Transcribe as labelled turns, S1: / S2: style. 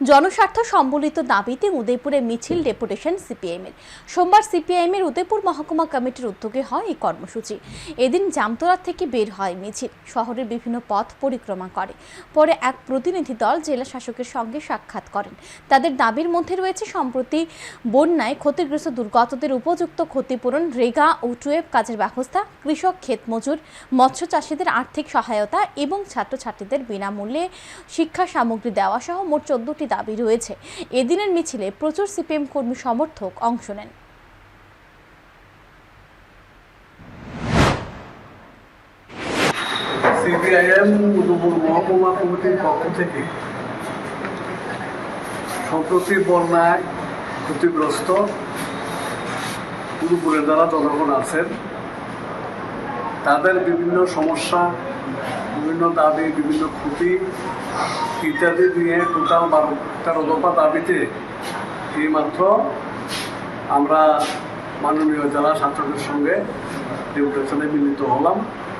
S1: জনস্বার্থ সম্বলিত দাবিতে উদয়পুরে মিছিল ডেপুটেশন সিপিআইএমের। সোমবার সিপিআইএমের উদয়পুর মহকুমা কমিটির উদ্যোগে হয় এই কর্মসূচি। এদিন জামতলা থেকে বের হয় মিছিল। শহরের বিভিন্ন পথ পরিক্রমা করে। পরে এক প্রতিনিধি দল জেলা শাসকের সঙ্গে সাক্ষাৎ করেন। তাদের দাবির মধ্যে রয়েছে, সম্প্রতি বন্যায় ক্ষতিগ্রস্ত দুর্গতদের উপযুক্ত ক্ষতিপূরণ, রেগা ও টুয়েব কাজের ব্যবস্থা, কৃষক, ক্ষেত মজুর, মৎস্য চাষিদের আর্থিক সহায়তা এবং ছাত্রছাত্রীদের বিনামূল্যে শিক্ষা সামগ্রী দেওয়া সহ মোট চোদ্দটি দাবি রয়েছে। এদিনের মিছিলে প্রচুর সিপিএম কর্মী সমর্থক অংশ নেন।
S2: পক্ষ থেকে সম্প্রতি বন্যায় ক্ষতিগ্রস্ত উদয়পুরে যারা জনগণ আছেন, তাদের বিভিন্ন সমস্যা বিভিন্ন দাবি, বিভিন্ন ক্ষতি ইত্যাদি নিয়ে টোটাল বারোটার দফা দাবিতে এইমাত্র আমরা মাননীয় জেলা শাসকের সঙ্গে ডেপুটেশনে মিলিত হলাম।